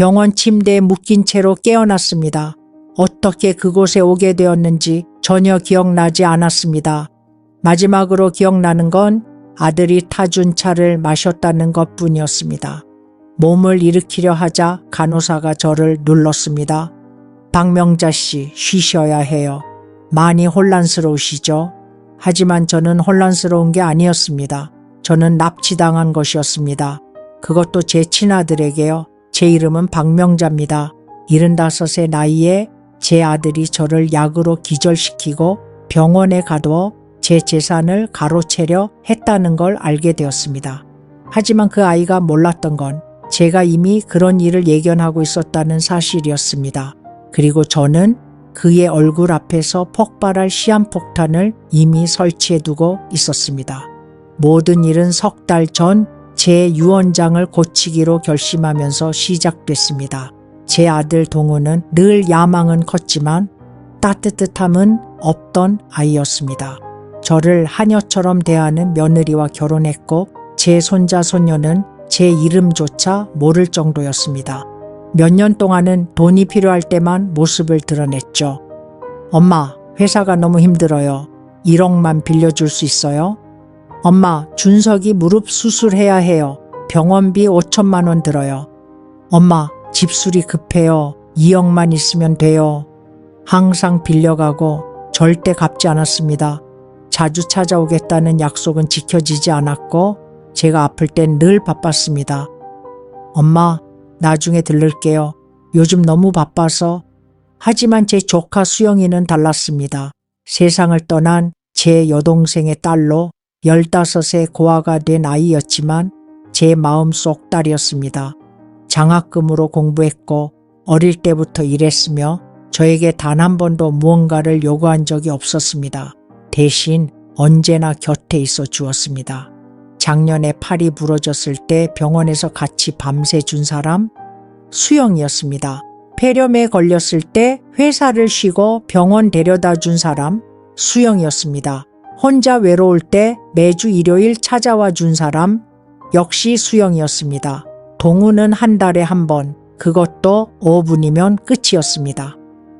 병원 침대에 묶인 채로 깨어났습니다. 어떻게 그곳에 오게 되었는지 전혀 기억나지 않았습니다. 마지막으로 기억나는 건 아들이 타준 차를 마셨다는 것 뿐이었습니다. 몸을 일으키려 하자 간호사가 저를 눌렀습니다. 박명자 씨, 쉬셔야 해요. 많이 혼란스러우시죠? 하지만 저는 혼란스러운 게 아니었습니다. 저는 납치당한 것이었습니다. 그것도 제 친아들에게요. 제 이름은 박명자입니다. 75세 나이에 제 아들이 저를 약으로 기절시키고 병원에 가둬 제 재산을 가로채려 했다는 걸 알게 되었습니다. 하지만 그 아이가 몰랐던 건 제가 이미 그런 일을 예견하고 있었다는 사실이었습니다. 그리고 저는 그의 얼굴 앞에서 폭발할 시한폭탄을 이미 설치해 두고 있었습니다. 모든 일은 석 달 전 제 유언장을 고치기로 결심하면서 시작됐습니다. 제 아들 동우는 늘 야망은 컸지만 따뜻함은 없던 아이였습니다. 저를 하녀처럼 대하는 며느리와 결혼했고 제 손자 손녀는 제 이름조차 모를 정도였습니다. 몇 년 동안은 돈이 필요할 때만 모습을 드러냈죠. 엄마, 회사가 너무 힘들어요. 1억만 빌려줄 수 있어요? 엄마, 준석이 무릎 수술해야 해요. 병원비 5천만 원 들어요. 엄마, 집술이 급해요. 2억만 있으면 돼요. 항상 빌려가고 절대 갚지 않았습니다. 자주 찾아오겠다는 약속은 지켜지지 않았고 제가 아플 땐 늘 바빴습니다. 엄마, 나중에 들를게요. 요즘 너무 바빠서. 하지만 제 조카 수영이는 달랐습니다. 세상을 떠난 제 여동생의 딸로 15세 고아가 된 아이였지만 제 마음 속 딸이었습니다. 장학금으로 공부했고 어릴 때부터 일했으며 저에게 단 한 번도 무언가를 요구한 적이 없었습니다. 대신 언제나 곁에 있어 주었습니다. 작년에 팔이 부러졌을 때 병원에서 같이 밤새 준 사람 수영이었습니다. 폐렴에 걸렸을 때 회사를 쉬고 병원 데려다 준 사람 수영이었습니다. 혼자 외로울 때 매주 일요일 찾아와 준 사람 역시 수영이었습니다. 동우는 한 달에 한 번, 그것도 5분이면 끝이었습니다.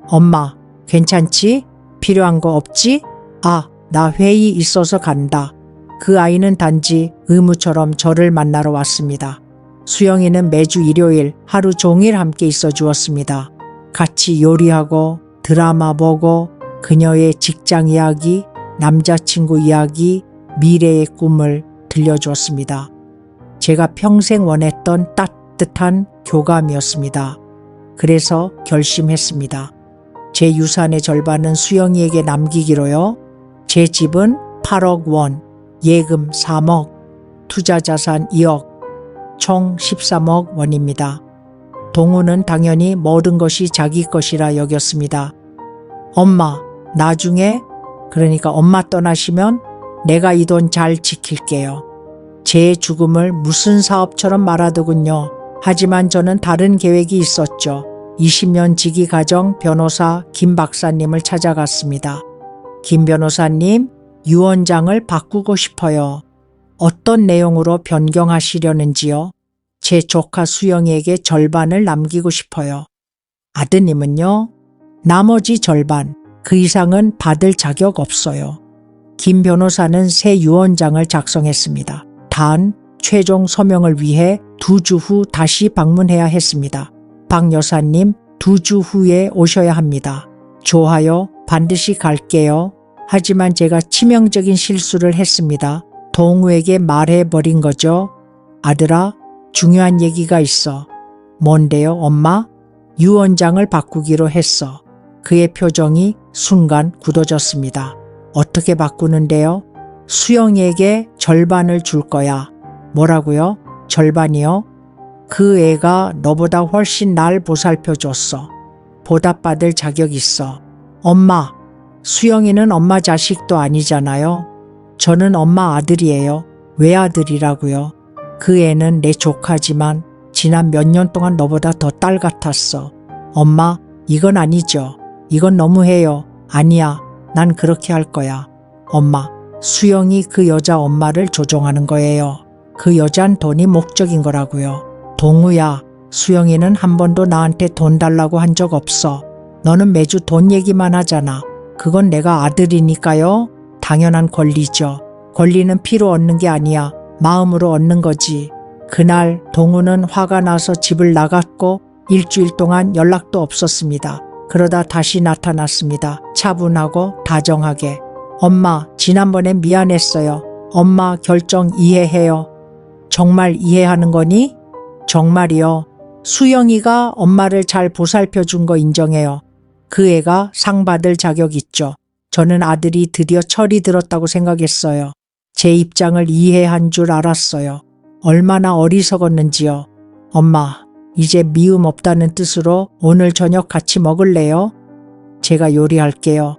엄마, 괜찮지? 필요한 거 없지? 아, 나 회의 있어서 간다. 그 아이는 단지 의무처럼 저를 만나러 왔습니다. 수영이는 매주 일요일 하루 종일 함께 있어 주었습니다. 같이 요리하고 드라마 보고 그녀의 직장 이야기, 남자친구 이야기, 미래의 꿈을 들려주었습니다. 제가 평생 원했던 따뜻한 교감이었습니다. 그래서 결심했습니다. 제 유산의 절반은 수영이에게 남기기로요. 제 집은 8억 원, 예금 3억, 투자 자산 2억, 총 13억 원입니다. 동우는 당연히 모든 것이 자기 것이라 여겼습니다. 엄마, 나중에, 그러니까 엄마 떠나시면 내가 이 돈 잘 지킬게요. 제 죽음을 무슨 사업처럼 말하더군요. 하지만 저는 다른 계획이 있었죠. 20년 지기 가정 변호사 김 박사님을 찾아갔습니다. 김 변호사님, 유언장을 바꾸고 싶어요. 어떤 내용으로 변경하시려는지요? 제 조카 수영이에게 절반을 남기고 싶어요. 아드님은요? 나머지 절반, 그 이상은 받을 자격 없어요. 김 변호사는 새 유언장을 작성했습니다. 단, 최종 서명을 위해 두 주 후 다시 방문해야 했습니다. 박 여사님, 두 주 후에 오셔야 합니다. 좋아요, 반드시 갈게요. 하지만 제가 치명적인 실수를 했습니다. 동우에게 말해버린 거죠. 아들아, 중요한 얘기가 있어. 뭔데요, 엄마? 유언장을 바꾸기로 했어. 그의 표정이 순간 굳어졌습니다. 어떻게 바꾸는데요? 수영이에게 절반을 줄 거야. 뭐라고요? 절반이요? 그 애가 너보다 훨씬 날 보살펴 줬어. 보답받을 자격 있어. 엄마, 수영이는 엄마 자식도 아니잖아요. 저는 엄마 아들이에요. 외아들이라고요. 그 애는 내 조카지만 지난 몇 년 동안 너보다 더 딸 같았어. 엄마, 이건 아니죠. 이건 너무해요. 아니야. 난 그렇게 할 거야. 엄마, 수영이 그 여자 엄마를 조종하는 거예요. 그 여잔 돈이 목적인 거라고요. 동우야, 수영이는 한 번도 나한테 돈 달라고 한 적 없어. 너는 매주 돈 얘기만 하잖아. 그건 내가 아들이니까요. 당연한 권리죠. 권리는 피로 얻는 게 아니야. 마음으로 얻는 거지. 그날 동우는 화가 나서 집을 나갔고 일주일 동안 연락도 없었습니다. 그러다 다시 나타났습니다. 차분하고 다정하게. 엄마, 지난번에 미안했어요. 엄마 결정 이해해요. 정말 이해하는 거니? 정말이요. 수영이가 엄마를 잘 보살펴 준 거 인정해요. 그 애가 상 받을 자격 있죠. 저는 아들이 드디어 철이 들었다고 생각했어요. 제 입장을 이해한 줄 알았어요. 얼마나 어리석었는지요. 엄마, 이제 미움 없다는 뜻으로 오늘 저녁 같이 먹을래요? 제가 요리할게요.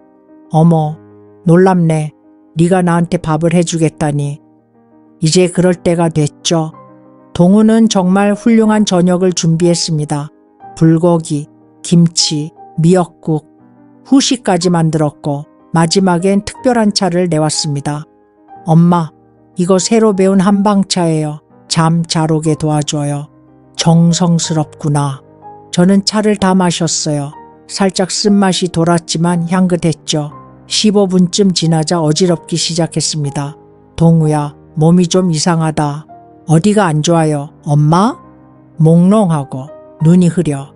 어머, 놀랍네. 네가 나한테 밥을 해주겠다니. 이제 그럴 때가 됐죠. 동우는 정말 훌륭한 저녁을 준비했습니다. 불고기, 김치, 미역국, 후식까지 만들었고 마지막엔 특별한 차를 내왔습니다. 엄마, 이거 새로 배운 한방차예요. 잠 잘 오게 도와줘요. 정성스럽구나. 저는 차를 다 마셨어요. 살짝 쓴맛이 돌았지만 향긋했죠. 15분쯤 지나자 어지럽기 시작했습니다. 동우야, 몸이 좀 이상하다. 어디가 안 좋아요? 엄마? 몽롱하고 눈이 흐려.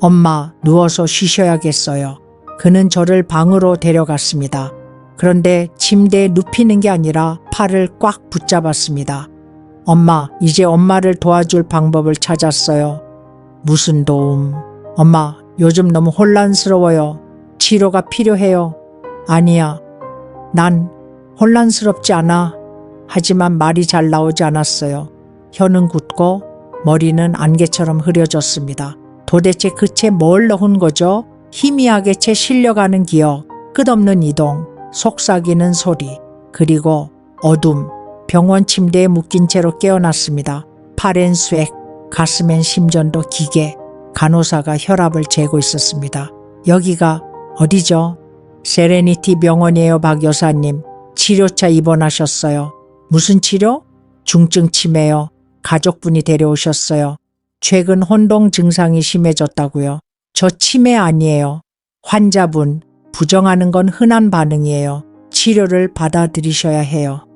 엄마, 누워서 쉬셔야겠어요. 그는 저를 방으로 데려갔습니다. 그런데 침대에 눕히는 게 아니라 팔을 꽉 붙잡았습니다. 엄마, 이제 엄마를 도와줄 방법을 찾았어요. 무슨 도움? 엄마, 요즘 너무 혼란스러워요. 치료가 필요해요. 아니야. 난 혼란스럽지 않아. 하지만 말이 잘 나오지 않았어요. 혀는 굳고 머리는 안개처럼 흐려졌습니다. 도대체 그채 뭘 넣은 거죠? 희미하게 채 실려가는 기억, 끝없는 이동, 속삭이는 소리, 그리고 어둠. 병원 침대에 묶인 채로 깨어났습니다. 팔엔 쇠액, 가슴엔 심전도 기계. 간호사가 혈압을 재고 있었습니다. 여기가 어디죠? 세레니티 병원이에요, 박 여사님. 치료차 입원하셨어요. 무슨 치료? 중증 치매요. 가족분이 데려오셨어요. 최근 혼동 증상이 심해졌다고요. 저 치매 아니에요. 환자분, 부정하는 건 흔한 반응이에요. 치료를 받아들이셔야 해요.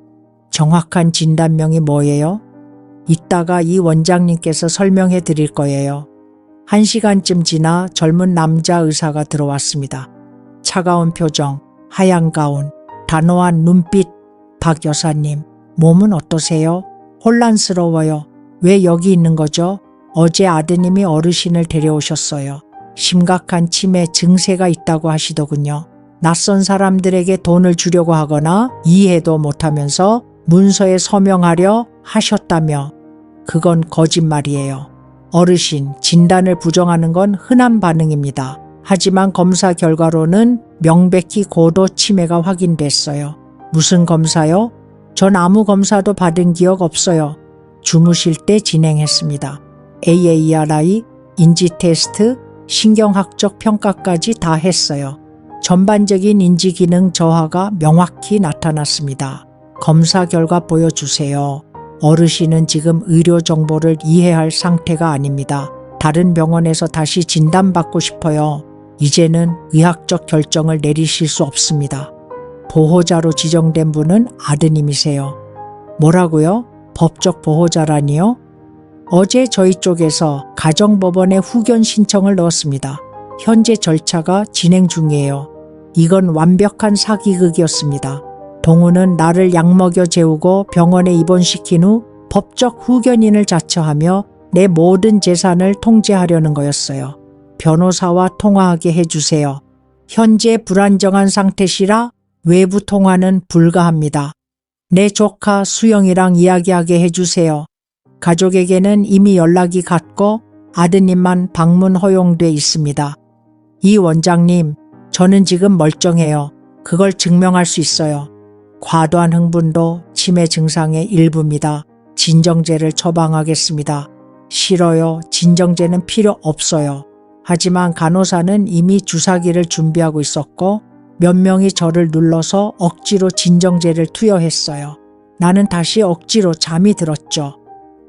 정확한 진단명이 뭐예요? 이따가 이 원장님께서 설명해 드릴 거예요. 한 시간쯤 지나 젊은 남자 의사가 들어왔습니다. 차가운 표정, 하얀 가운, 단호한 눈빛, 박 여사님, 몸은 어떠세요? 혼란스러워요. 왜 여기 있는 거죠? 어제 아드님이 어르신을 데려오셨어요. 심각한 치매 증세가 있다고 하시더군요. 낯선 사람들에게 돈을 주려고 하거나 이해도 못하면서 문서에 서명하려 하셨다며 그건 거짓말이에요. 어르신, 진단을 부정하는 건 흔한 반응입니다. 하지만 검사 결과로는 명백히 고도 치매가 확인됐어요. 무슨 검사요? 전 아무 검사도 받은 기억 없어요. 주무실 때 진행했습니다. AARI, 인지 테스트, 신경학적 평가까지 다 했어요. 전반적인 인지 기능 저하가 명확히 나타났습니다. 검사 결과 보여주세요. 어르신은 지금 의료 정보를 이해할 상태가 아닙니다. 다른 병원에서 다시 진단받고 싶어요. 이제는 의학적 결정을 내리실 수 없습니다. 보호자로 지정된 분은 아드님이세요. 뭐라고요? 법적 보호자라니요? 어제 저희 쪽에서 가정법원에 후견 신청을 넣었습니다. 현재 절차가 진행 중이에요. 이건 완벽한 사기극이었습니다. 동우는 나를 약먹여 재우고 병원에 입원시킨 후 법적 후견인을 자처하며 내 모든 재산을 통제하려는 거였어요. 변호사와 통화하게 해주세요. 현재 불안정한 상태시라 외부 통화는 불가합니다. 내 조카 수영이랑 이야기하게 해주세요. 가족에게는 이미 연락이 갔고 아드님만 방문 허용돼 있습니다. 이 원장님, 저는 지금 멀쩡해요. 그걸 증명할 수 있어요. 과도한 흥분도 치매 증상의 일부입니다. 진정제를 처방하겠습니다. 싫어요. 진정제는 필요 없어요. 하지만 간호사는 이미 주사기를 준비하고 있었고 몇 명이 저를 눌러서 억지로 진정제를 투여했어요. 나는 다시 억지로 잠이 들었죠.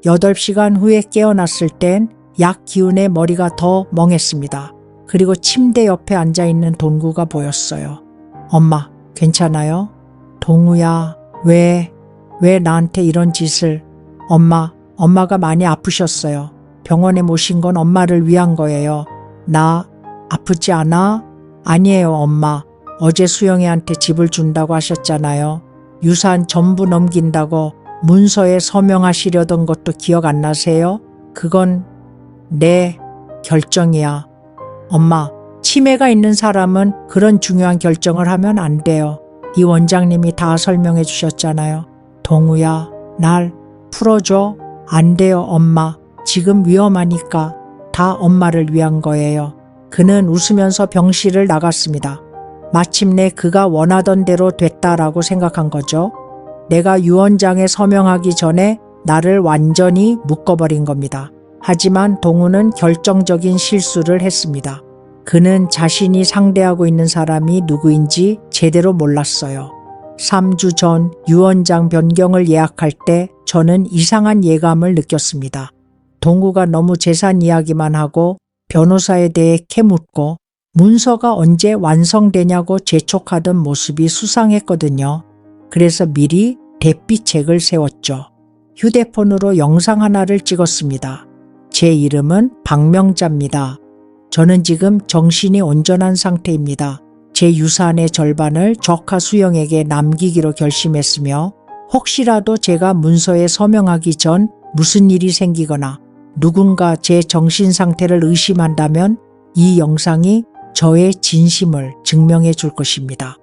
8시간 후에 깨어났을 땐 약 기운에 머리가 더 멍했습니다. 그리고 침대 옆에 앉아 있는 동구가 보였어요. 엄마, 괜찮아요? 동우야, 왜, 왜 나한테 이런 짓을? 엄마, 엄마가 많이 아프셨어요. 병원에 모신 건 엄마를 위한 거예요. 나 아프지 않아? 아니에요, 엄마. 어제 수영이한테 집을 준다고 하셨잖아요. 유산 전부 넘긴다고 문서에 서명하시려던 것도 기억 안 나세요? 그건 내 결정이야. 엄마, 치매가 있는 사람은 그런 중요한 결정을 하면 안 돼요. 이 원장님이 다 설명해 주셨잖아요. 동우야, 날 풀어줘. 안 돼요, 엄마. 지금 위험하니까 다 엄마를 위한 거예요. 그는 웃으면서 병실을 나갔습니다. 마침내 그가 원하던 대로 됐다라고 생각한 거죠. 내가 유언장에 서명하기 전에 나를 완전히 묶어버린 겁니다. 하지만 동우는 결정적인 실수를 했습니다. 그는 자신이 상대하고 있는 사람이 누구인지 제대로 몰랐어요. 3주 전 유언장 변경을 예약할 때 저는 이상한 예감을 느꼈습니다. 동구가 너무 재산 이야기만 하고 변호사에 대해 캐묻고 문서가 언제 완성되냐고 재촉하던 모습이 수상했거든요. 그래서 미리 대피책을 세웠죠. 휴대폰으로 영상 하나를 찍었습니다. 제 이름은 박명자입니다. 저는 지금 정신이 온전한 상태입니다. 제 유산의 절반을 조카 수영에게 남기기로 결심했으며 혹시라도 제가 문서에 서명하기 전 무슨 일이 생기거나 누군가 제 정신 상태를 의심한다면 이 영상이 저의 진심을 증명해 줄 것입니다.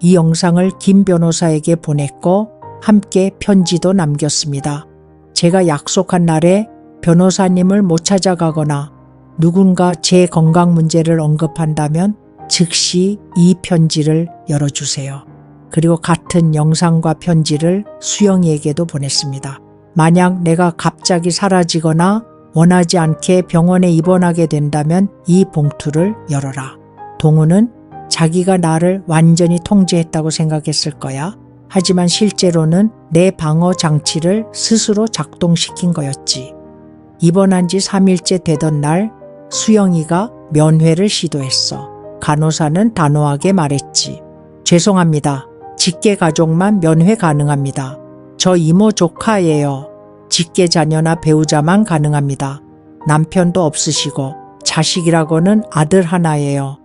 이 영상을 김 변호사에게 보냈고 함께 편지도 남겼습니다. 제가 약속한 날에 변호사님을 못 찾아가거나 누군가 제 건강 문제를 언급한다면 즉시 이 편지를 열어주세요. 그리고 같은 영상과 편지를 수영이에게도 보냈습니다. 만약 내가 갑자기 사라지거나 원하지 않게 병원에 입원하게 된다면 이 봉투를 열어라. 동우는 자기가 나를 완전히 통제했다고 생각했을 거야. 하지만 실제로는 내 방어 장치를 스스로 작동시킨 거였지. 입원한 지 3일째 되던 날 수영이가 면회를 시도했어. 간호사는 단호하게 말했지. 죄송합니다. 직계 가족만 면회 가능합니다. 저 이모 조카예요. 직계 자녀나 배우자만 가능합니다. 남편도 없으시고 자식이라고는 아들 하나예요.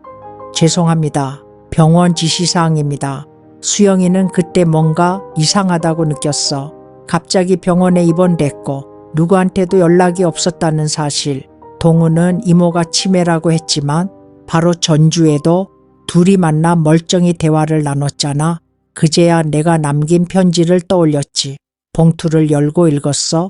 죄송합니다. 병원 지시사항입니다. 수영이는 그때 뭔가 이상하다고 느꼈어. 갑자기 병원에 입원됐고 누구한테도 연락이 없었다는 사실. 동우는 이모가 치매라고 했지만 바로 전주에도 둘이 만나 멀쩡히 대화를 나눴잖아. 그제야 내가 남긴 편지를 떠올렸지. 봉투를 열고 읽었어.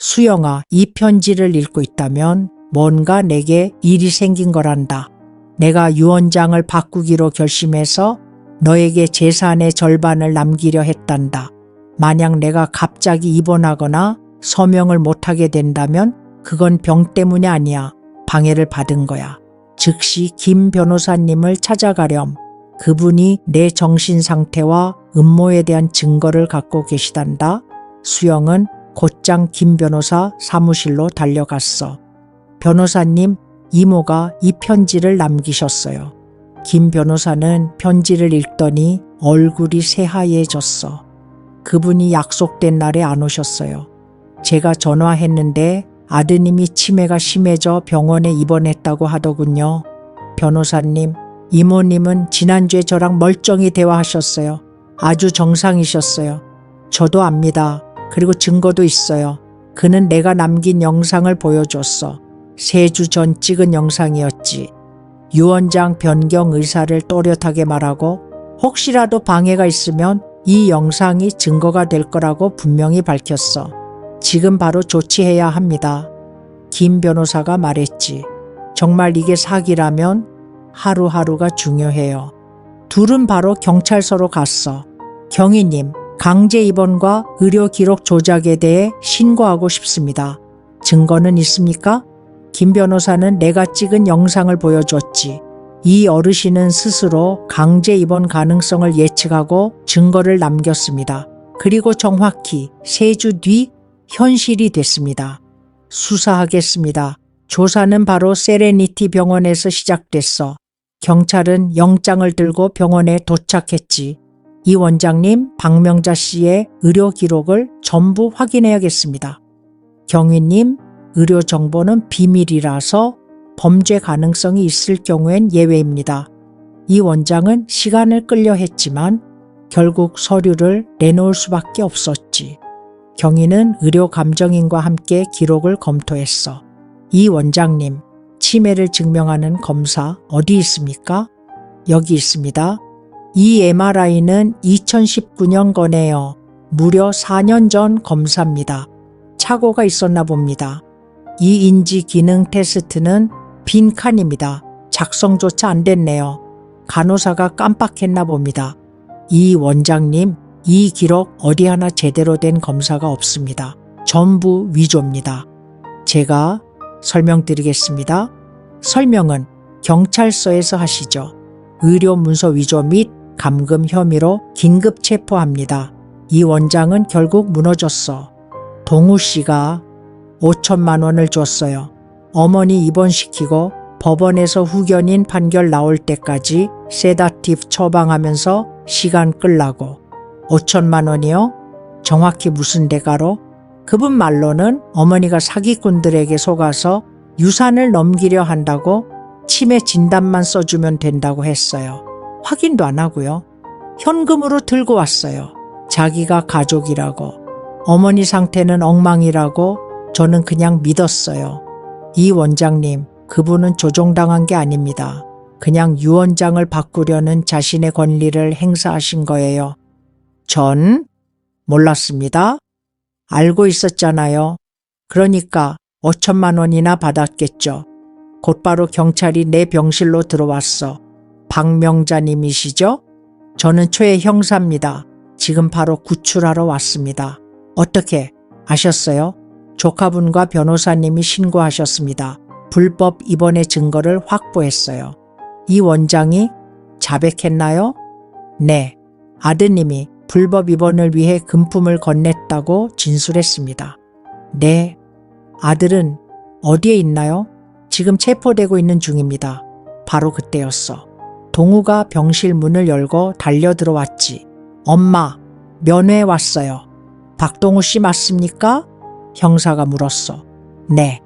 수영아, 이 편지를 읽고 있다면 뭔가 내게 일이 생긴 거란다. 내가 유언장을 바꾸기로 결심해서 너에게 재산의 절반을 남기려 했단다. 만약 내가 갑자기 입원하거나 서명을 못하게 된다면 그건 병 때문이 아니야. 방해를 받은 거야. 즉시 김 변호사님을 찾아가렴. 그분이 내 정신 상태와 음모에 대한 증거를 갖고 계시단다. 수영은 곧장 김 변호사 사무실로 달려갔어. 변호사님, 이모가 이 편지를 남기셨어요. 김 변호사는 편지를 읽더니 얼굴이 새하얘졌어. 그분이 약속된 날에 안 오셨어요. 제가 전화했는데 아드님이 치매가 심해져 병원에 입원했다고 하더군요. 변호사님, 이모님은 지난주에 저랑 멀쩡히 대화하셨어요. 아주 정상이셨어요. 저도 압니다. 그리고 증거도 있어요. 그는 내가 남긴 영상을 보여줬어. 세 주 전 찍은 영상이었지. 유언장 변경 의사를 또렷하게 말하고 혹시라도 방해가 있으면 이 영상이 증거가 될 거라고 분명히 밝혔어. 지금 바로 조치해야 합니다. 김 변호사가 말했지. 정말 이게 사기라면 하루하루가 중요해요. 둘은 바로 경찰서로 갔어. 경위님, 강제 입원과 의료 기록 조작에 대해 신고하고 싶습니다. 증거는 있습니까? 김 변호사는 내가 찍은 영상을 보여줬지. 이 어르신은 스스로 강제 입원 가능성을 예측하고 증거를 남겼습니다. 그리고 정확히 세 주 뒤 현실이 됐습니다. 수사하겠습니다. 조사는 바로 세레니티 병원에서 시작됐어. 경찰은 영장을 들고 병원에 도착했지. 이 원장님, 박명자 씨의 의료 기록을 전부 확인해야겠습니다. 경위님, 의료 정보는 비밀이라서 범죄 가능성이 있을 경우엔 예외입니다. 이 원장은 시간을 끌려 했지만 결국 서류를 내놓을 수밖에 없었지. 경위는 의료 감정인과 함께 기록을 검토했어. 이 원장님, 치매를 증명하는 검사 어디 있습니까? 여기 있습니다. 이 MRI는 2019년 거네요. 무려 4년 전 검사입니다. 착오가 있었나 봅니다. 이 인지 기능 테스트는 빈 칸입니다. 작성조차 안 됐네요. 간호사가 깜빡했나 봅니다. 이 원장님, 이 기록 어디 하나 제대로 된 검사가 없습니다. 전부 위조입니다. 제가 설명드리겠습니다. 설명은 경찰서에서 하시죠. 의료 문서 위조 및 감금 혐의로 긴급 체포합니다. 이 원장은 결국 무너졌어. 동우 씨가 5천만 원을 줬어요. 어머니 입원시키고 법원에서 후견인 판결 나올 때까지 세다티브 처방하면서 시간 끌라고. 5천만 원이요? 정확히 무슨 대가로? 그분 말로는 어머니가 사기꾼들에게 속아서 유산을 넘기려 한다고 치매 진단만 써주면 된다고 했어요. 확인도 안 하고요. 현금으로 들고 왔어요. 자기가 가족이라고. 어머니 상태는 엉망이라고 저는 그냥 믿었어요. 이 원장님, 그분은 조종당한 게 아닙니다. 그냥 유 원장을 바꾸려는 자신의 권리를 행사하신 거예요. 전 몰랐습니다. 알고 있었잖아요. 그러니까 5천만 원이나 받았겠죠. 곧바로 경찰이 내 병실로 들어왔어. 박명자님이시죠? 저는 최 형사입니다. 지금 바로 구출하러 왔습니다. 어떻게 아셨어요? 조카분과 변호사님이 신고하셨습니다. 불법 입원의 증거를 확보했어요. 이 원장이 자백했나요? 네. 아드님이 불법 입원을 위해 금품을 건넸다고 진술했습니다. 네. 아들은 어디에 있나요? 지금 체포되고 있는 중입니다. 바로 그때였어. 동우가 병실 문을 열고 달려 들어왔지. 엄마, 면회 왔어요. 박동우 씨 맞습니까? 형사가 물었어. 네.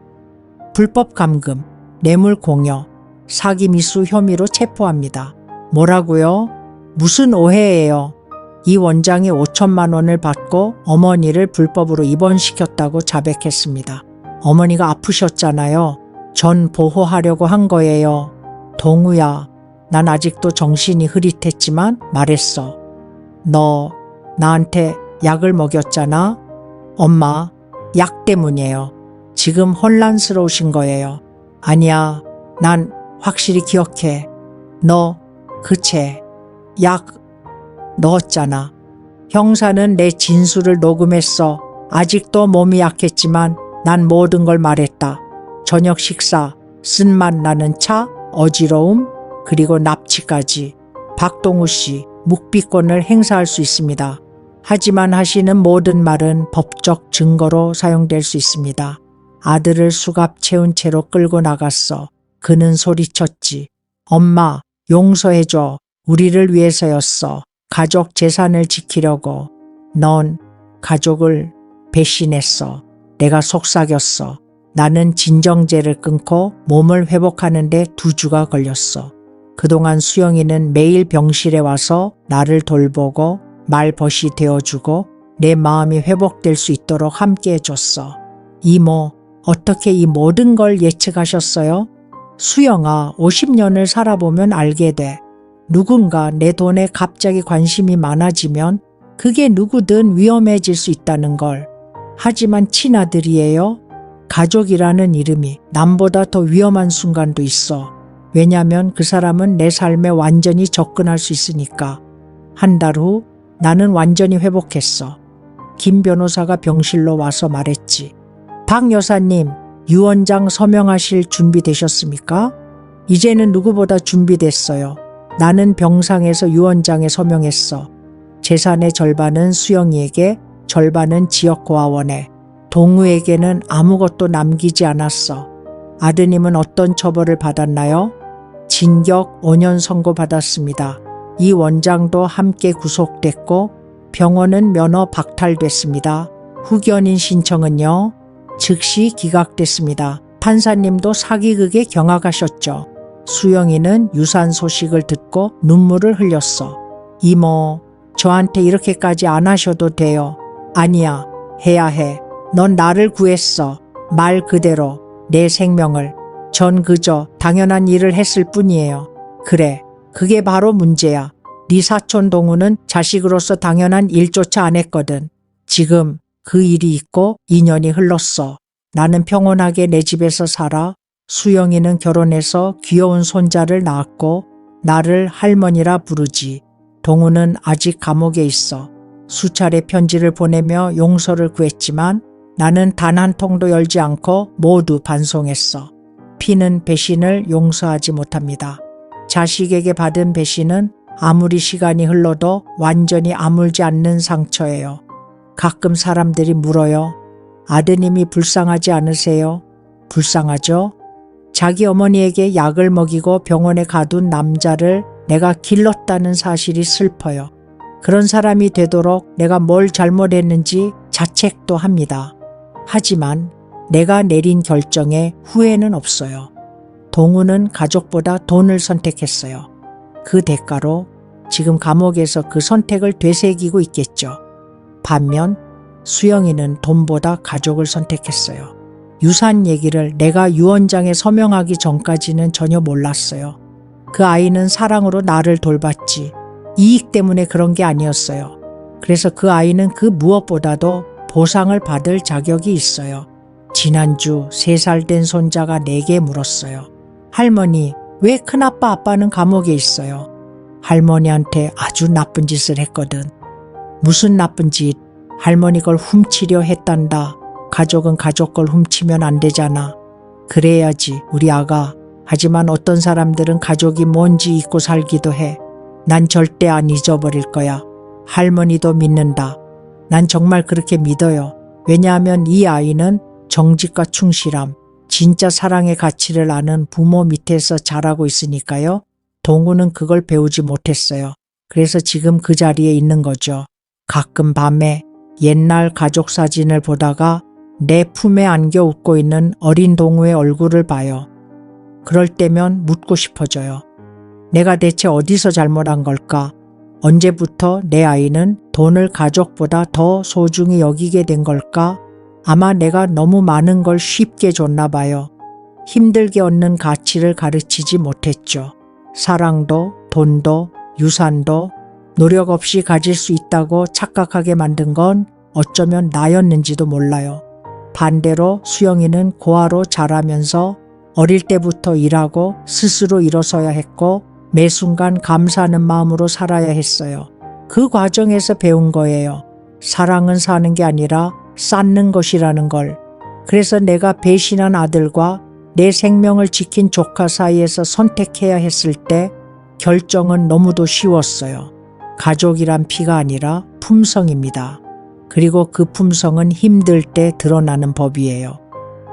불법 감금, 뇌물 공여, 사기 미수 혐의로 체포합니다. 뭐라고요? 무슨 오해예요? 이 원장이 5천만 원을 받고 어머니를 불법으로 입원시켰다고 자백했습니다. 어머니가 아프셨잖아요. 전 보호하려고 한 거예요. 동우야, 난 아직도 정신이 흐릿했지만 말했어. 너 나한테 약을 먹였잖아. 엄마, 약 때문이에요. 지금 혼란스러우신 거예요. 아니야, 난 확실히 기억해. 너 그채 약 넣었잖아. 형사는 내 진술을 녹음했어. 아직도 몸이 약했지만 난 모든 걸 말했다. 저녁 식사, 쓴맛 나는 차, 어지러움, 그리고 납치까지. 박동우 씨, 묵비권을 행사할 수 있습니다. 하지만 하시는 모든 말은 법적 증거로 사용될 수 있습니다. 아들을 수갑 채운 채로 끌고 나갔어. 그는 소리쳤지. 엄마, 용서해줘. 우리를 위해서였어. 가족 재산을 지키려고. 넌 가족을 배신했어. 내가 속삭였어. 나는 진정제를 끊고 몸을 회복하는데 두 주가 걸렸어. 그동안 수영이는 매일 병실에 와서 나를 돌보고 말벗이 되어주고 내 마음이 회복될 수 있도록 함께 해줬어. 이모, 어떻게 이 모든 걸 예측하셨어요? 수영아, 50년을 살아보면 알게 돼. 누군가 내 돈에 갑자기 관심이 많아지면 그게 누구든 위험해질 수 있다는 걸. 하지만 친아들이에요. 가족이라는 이름이 남보다 더 위험한 순간도 있어. 왜냐면 그 사람은 내 삶에 완전히 접근할 수 있으니까. 한 달 후 나는 완전히 회복했어. 김 변호사가 병실로 와서 말했지. 박 여사님, 유 원장 서명하실 준비 되셨습니까? 이제는 누구보다 준비됐어요. 나는 병상에서 유 원장에 서명했어. 재산의 절반은 수영이에게, 절반은 지역고아원에, 동우에게는 아무것도 남기지 않았어. 아드님은 어떤 처벌을 받았나요? 징역 5년 선고 받았습니다. 이 원장도 함께 구속됐고 병원은 면허 박탈됐습니다. 후견인 신청은요. 즉시 기각됐습니다. 판사님도 사기극에 경악하셨죠. 수영이는 유산 소식을 듣고 눈물을 흘렸어. 이모, 저한테 이렇게까지 안 하셔도 돼요. 아니야, 해야 해. 넌 나를 구했어. 말 그대로 내 생명을. 전 그저 당연한 일을 했을 뿐이에요. 그래, 그게 바로 문제야. 네 사촌 동우는 자식으로서 당연한 일조차 안 했거든. 지금 그 일이 있고 2년이 흘렀어. 나는 평온하게 내 집에서 살아. 수영이는 결혼해서 귀여운 손자를 낳았고 나를 할머니라 부르지. 동우는 아직 감옥에 있어. 수차례 편지를 보내며 용서를 구했지만 나는 단 한 통도 열지 않고 모두 반송했어. 피는 배신을 용서하지 못합니다. 자식에게 받은 배신은 아무리 시간이 흘러도 완전히 아물지 않는 상처예요. 가끔 사람들이 물어요. 아드님이 불쌍하지 않으세요? 불쌍하죠? 자기 어머니에게 약을 먹이고 병원에 가둔 남자를 내가 길렀다는 사실이 슬퍼요. 그런 사람이 되도록 내가 뭘 잘못했는지 자책도 합니다. 하지만 내가 내린 결정에 후회는 없어요. 동우는 가족보다 돈을 선택했어요. 그 대가로 지금 감옥에서 그 선택을 되새기고 있겠죠. 반면 수영이는 돈보다 가족을 선택했어요. 유산 얘기를 내가 유언장에 서명하기 전까지는 전혀 몰랐어요. 그 아이는 사랑으로 나를 돌봤지. 이익 때문에 그런 게 아니었어요. 그래서 그 아이는 그 무엇보다도 보상을 받을 자격이 있어요. 지난주 세살된 손자가 내게 물었어요. 할머니, 왜 큰아빠 아빠는 감옥에 있어요? 할머니한테 아주 나쁜 짓을 했거든. 무슨 나쁜 짓? 할머니 걸 훔치려 했단다. 가족은 가족 걸 훔치면 안 되잖아. 그래야지, 우리 아가. 하지만 어떤 사람들은 가족이 뭔지 잊고 살기도 해. 난 절대 안 잊어버릴 거야. 할머니도 믿는다. 난 정말 그렇게 믿어요. 왜냐하면 이 아이는 정직과 충실함, 진짜 사랑의 가치를 아는 부모 밑에서 자라고 있으니까요. 동우는 그걸 배우지 못했어요. 그래서 지금 그 자리에 있는 거죠. 가끔 밤에 옛날 가족 사진을 보다가 내 품에 안겨 웃고 있는 어린 동우의 얼굴을 봐요. 그럴 때면 묻고 싶어져요. 내가 대체 어디서 잘못한 걸까? 언제부터 내 아이는 돈을 가족보다 더 소중히 여기게 된 걸까? 아마 내가 너무 많은 걸 쉽게 줬나 봐요. 힘들게 얻는 가치를 가르치지 못했죠. 사랑도, 돈도, 유산도 노력 없이 가질 수 있다고 착각하게 만든 건 어쩌면 나였는지도 몰라요. 반대로 수영이는 고아로 자라면서 어릴 때부터 일하고 스스로 일어서야 했고 매 순간 감사하는 마음으로 살아야 했어요. 그 과정에서 배운 거예요. 사랑은 사는 게 아니라 쌓는 것이라는 걸. 그래서 내가 배신한 아들과 내 생명을 지킨 조카 사이에서 선택해야 했을 때 결정은 너무도 쉬웠어요. 가족이란 피가 아니라 품성입니다. 그리고 그 품성은 힘들 때 드러나는 법이에요.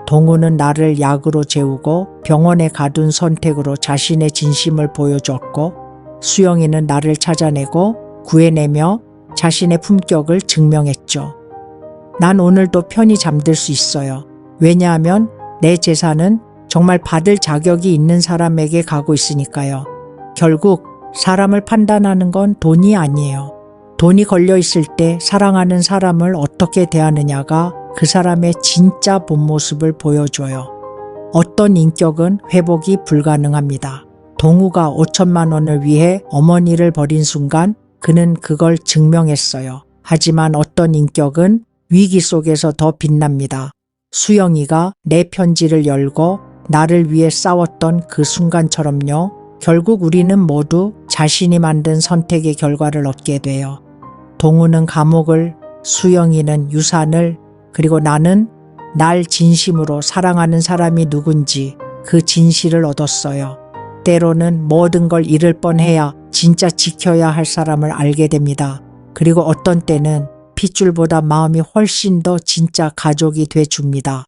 동우는 나를 약으로 재우고 병원에 가둔 선택으로 자신의 진심을 보여줬고 수영이는 나를 찾아내고 구해내며 자신의 품격을 증명했죠. 난 오늘도 편히 잠들 수 있어요. 왜냐하면 내 재산은 정말 받을 자격이 있는 사람에게 가고 있으니까요. 결국 사람을 판단하는 건 돈이 아니에요. 돈이 걸려 있을 때 사랑하는 사람을 어떻게 대하느냐가 그 사람의 진짜 본 모습을 보여줘요. 어떤 인격은 회복이 불가능합니다. 동우가 5천만 원을 위해 어머니를 버린 순간 그는 그걸 증명했어요. 하지만 어떤 인격은 위기 속에서 더 빛납니다. 수영이가 내 편지를 열고 나를 위해 싸웠던 그 순간처럼요. 결국 우리는 모두 자신이 만든 선택의 결과를 얻게 돼요. 동우는 감옥을, 수영이는 유산을, 그리고 나는 날 진심으로 사랑하는 사람이 누군지 그 진실을 얻었어요. 때로는 모든 걸 잃을 뻔해야 진짜 지켜야 할 사람을 알게 됩니다. 그리고 어떤 때는 핏줄보다 마음이 훨씬 더 진짜 가족이 돼 줍니다.